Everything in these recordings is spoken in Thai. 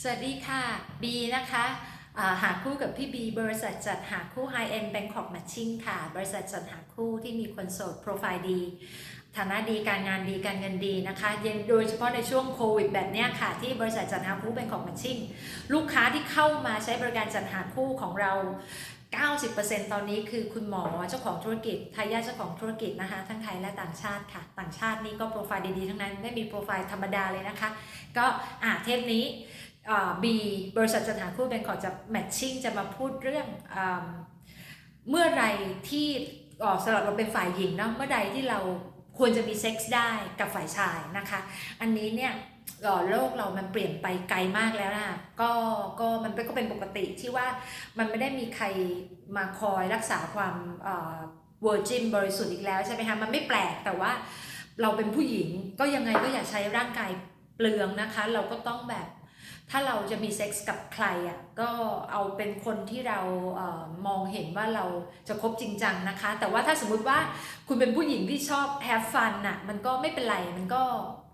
สวัสดีค่ะบีนะคะหาคู่กับพี่บีบริษัทจัดหาคู่ High End Bangkok Matching ค่ะ บริษัทจัดหาคู่ที่มีคนโสดโปรไฟล์ดี ฐานะดีการงานดีการเงินดีนะคะยังโดยเฉพาะในช่วงโควิดแบบเนี้ยค่ะ ที่บริษัทจัดหาคู่ Bangkok Matching ลูกค้าที่เข้ามาใช้บริการจัดหาคู่ของเรา 90%ตอนนี้คือคุณหมอเจ้าของธุรกิจทายาทเจ้าของธุรกิจนะคะ ทั้งไทยและต่างชาติค่ะ ต่างชาตินี่ก็โปรไฟล์ดีๆทั้งนั้นไม่มีโปรไฟล์ธรรมดาเลยนะคะ ก็อ่าเทปนี้ บีบริษัทจัดหาคู่เบนขอจะแมทชิ่งจะมาพูดเรื่องอาเมื่อไรที่อ๋อสำหรับเราเป็นฝ่ายหญิงเนาะเมื่อใดที่เราควรจะมีเซ็กส์ได้กับฝ่ายชายนะคะ อันนี้เนี่ยอ่อโลกเรามันเปลี่ยนไปไกลมากแล้วนะก็ก็มันเป็นก็เป็นปกติที่ว่ามันไม่ได้มีใครมาคอยรักษาความเวอร์จินบริสุทธิ์อีกแล้วใช่ไหมคะมันไม่แปลกแต่ว่าเราเป็นผู้หญิงก็ยังไงก็อย่าใช้ร่างกายเปลืองนะคะ เราก็ต้องแบบ ถ้าเราจะมีเซ็กส์กับใครอะก็เอาเป็นคนที่เราเออมองเห็นว่าเราจะคบจริงจังนะคะ แต่ว่าถ้าสมมุติว่าคุณเป็นผู้หญิงที่ชอบ have fun น่ะมันก็ไม่เป็นไรมันก็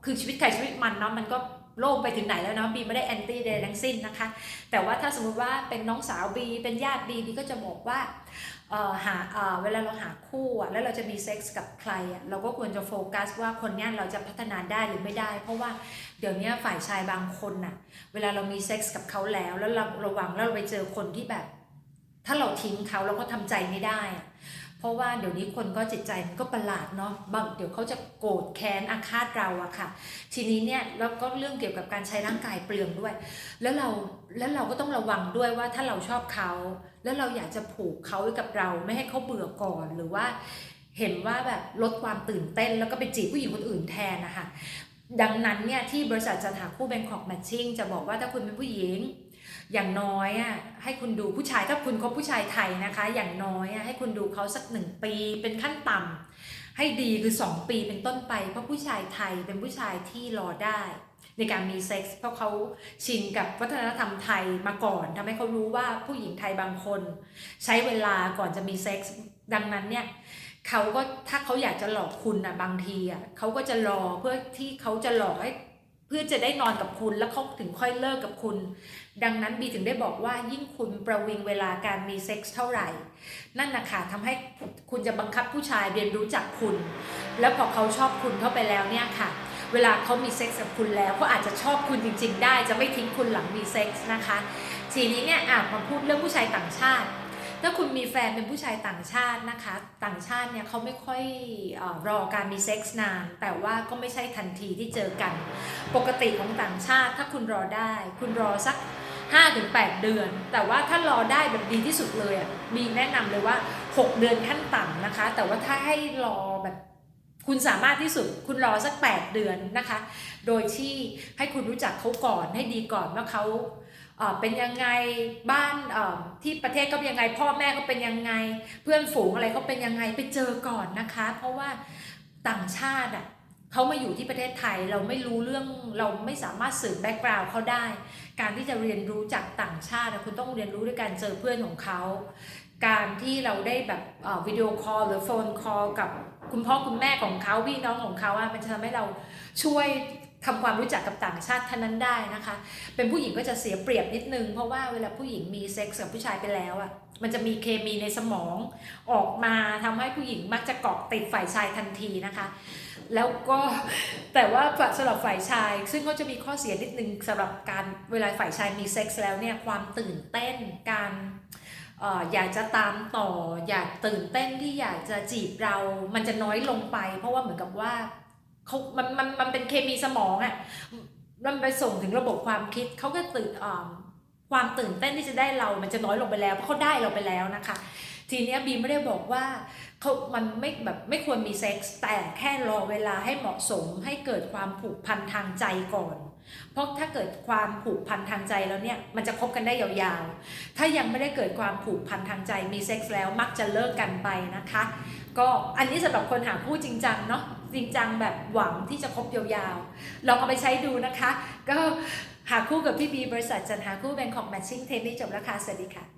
คือชีวิตใครชีวิตมันเนาะมันก็โลกไปถึงไหนแล้วเนาะบีไม่ได้แอนตี้ใดทั้งสิ้นนะคะ แต่ว่าถ้าสมมุติว่าเป็นน้องสาวบีเป็นญาติบีบีก็จะบอกว่า หาเออเวลาเราหาคู่อะแล้วเราจะมีเซ็กส์กับใครอะเราก็ควรจะโฟกัสว่าคนนี้เราจะพัฒนาได้หรือไม่ได้ เพราะว่าเดี๋ยวนี้ฝ่ายชายบางคนน่ะเวลาเรามีเซ็กส์กับเขาแล้ว แล้วเราระวังแล้วเราไปเจอคนที่แบบ ถ้าเราทิ้งเขาเราก็ทำใจไม่ได้อะ เพราะว่าเดี๋ยวนี้คนก็จิตใจมันก็ประหลาดเนาะบางเดี๋ยวเขาจะโกรธแค้นอาฆาตเราอะค่ะ ทีนี้เนี่ยแล้วก็เรื่องเกี่ยวกับการใช้ร่างกายเปลืองด้วย แล้วเราแล้วเราก็ต้องระวังด้วยว่าถ้าเราชอบเขา แล้วเราอยากจะผูกเขาไว้กับเราไม่ให้เขาเบื่อก่อนหรือว่า เห็นว่าแบบลดความตื่นเต้น แล้วก็ไปจีบผู้หญิงคนอื่นแทนนะคะดังนั้นเนี่ยที่บริษัทจัดหาคู่แบงคอกแมทชิ่งจะบอกว่าถ้าคุณเป็นผู้หญิง อย่างน้อยอะให้คุณดูผู้ชายถ้าคุณคบผู้ชายไทยนะคะ อย่างน้อยอะให้คุณดูเขาสักหนึ่งปีเป็นขั้นต่ำให้ดีคือ 2 ปีเป็นต้นไป เพราะผู้ชายไทยเป็นผู้ชายที่รอได้ ในการมีเซ็กส์เพราะเขาชินกับวัฒนธรรมไทยมาก่อนทำให้เขารู้ว่าผู้หญิงไทยบางคน ใช้เวลาก่อนจะมีเซ็กส์ดังนั้นเนี่ยเขาก็ถ้าเขาอยากจะหลอกคุณอนะบางทีอะเขาก็จะรอเพื่อที่เขาจะหลอกให้ เพื่อจะได้นอนกับคุณแล้วเขาถึงค่อยเลิกกับคุณ ดังนั้นบีถึงได้บอกว่ายิ่งคุณประวิงเวลาการมีเซ็กส์เท่าไหร่ นั่นนะคะทำให้คุณจะบังคับผู้ชายเรียนรู้จักคุณ แล้วพอเขาชอบคุณเข้าไปแล้วเนี่ยค่ะ เวลาเขามีเซ็กส์กับคุณแล้วเขาอาจจะชอบคุณจริง ๆ ได้จะไม่ทิ้งคุณหลังมีเซ็กส์นะคะ ทีนี้เนี่ยอะมาพูดเรื่องผู้ชายต่างชาติ ถ้าคุณมีแฟนเป็นผู้ชายต่างชาตินะคะ ต่างชาติเนี่ยเขาไม่ค่อยออรอการมีเซ็กส์นาน แต่ว่าก็ไม่ใช่ทันทีที่เจอกัน ปกติของต่างชาติถ้าคุณรอได้ คุณรอสัก 5-8 เดือน แต่ว่าถ้ารอได้แบบดีที่สุดเลยอะมีแนะนำเลยว่า 6 เดือนขั้นต่ำนะคะ แต่ว่าถ้าให้รอแบบคุณสามารถที่สุดคุณรอสัก 8 เดือนนะคะ โดยที่ให้คุณรู้จักเขาก่อนให้ดีก่อนว่าเขา เอ่อเป็นยังไงบ้านอ่อที่ประเทศก็เป็นยังไง พ่อแม่ก็เป็นยังไง เพื่อนฝูงอะไรก็เป็นยังไงไปเจอก่อนนะคะ เพราะว่าต่างชาติอะเขามาอยู่ที่ประเทศไทยเราไม่รู้เรื่องเราไม่สามารถสืบแบ็กกราวด์เขาได้ การที่จะเรียนรู้จากต่างชาติคุณต้องเรียนรู้ด้วยการเจอเพื่อนของเขาการที่เราได้แบบอ่อวิดีโอคอลหรือโฟนคอลกับคุณพ่อคุณแม่ของเขาพี่น้องของเขาอะมันจะทำให้เราช่วย ทำความรู้จักกับต่างชาติท่านนั้นได้นะคะ เป็นผู้หญิงก็จะเสียเปรียบนิดนึง เพราะว่าเวลาผู้หญิงมีเซ็กส์กับผู้ชายไปแล้วอะ่ะ มันจะมีเคมีในสมองออกมาทำให้ผู้หญิงมักจะเกาะติดฝ่ายชายทันทีนะคะ แล้วก็แต่ว่าสำหรับฝ่ายชาย ซึ่งก็จะมีข้อเสียนิดนึงสำหรับการเวลาฝ่ายชายมีเซ็กส์แล้วเนี่ยความตื่นเต้นการอยากจะตามต่อ อยากตื่นเต้นที่อยากจะจีบเรา มันจะน้อยลงไป เพราะว่าเหมือนกับว่า เขามันมันมันเป็นเคมีสมองอะ่ะมันไปส่งถึงระบบความคิดเขาก็ตื่นอ่าความตื่นเต้นที่จะได้เรา มันจะน้อยลงไปแล้วเพราะเขาได้เราไปแล้วนะคะ ทีเนี้ยบีไม่ได้บอกว่าเขามันไม่แบบไม่ควรมีเซ็กส์แต่แค่รอเวลาให้เหมาะสมให้เกิดความผูกพันทางใจก่อน เพราะถ้าเกิดความผูกพันทางใจแล้วเนี่ยมันจะคบกันได้ยาวๆ ถ้ายังไม่ได้เกิดความผูกพันทางใจมีเซ็กส์แล้วมักจะเลิกกันไปนะคะ ก็อันนี้สำหรับคนหาคู่จริงจังเนาะ จริงจังแบบหวังที่จะคบยาวๆ ลองเอาไปใช้ดูนะคะ ก็หาคู่กับพี่บีบริษัทจันหาคู่แบงคอกแมทชิ่งเทปนี้จบแล้วค่ะ สวัสดีค่ะ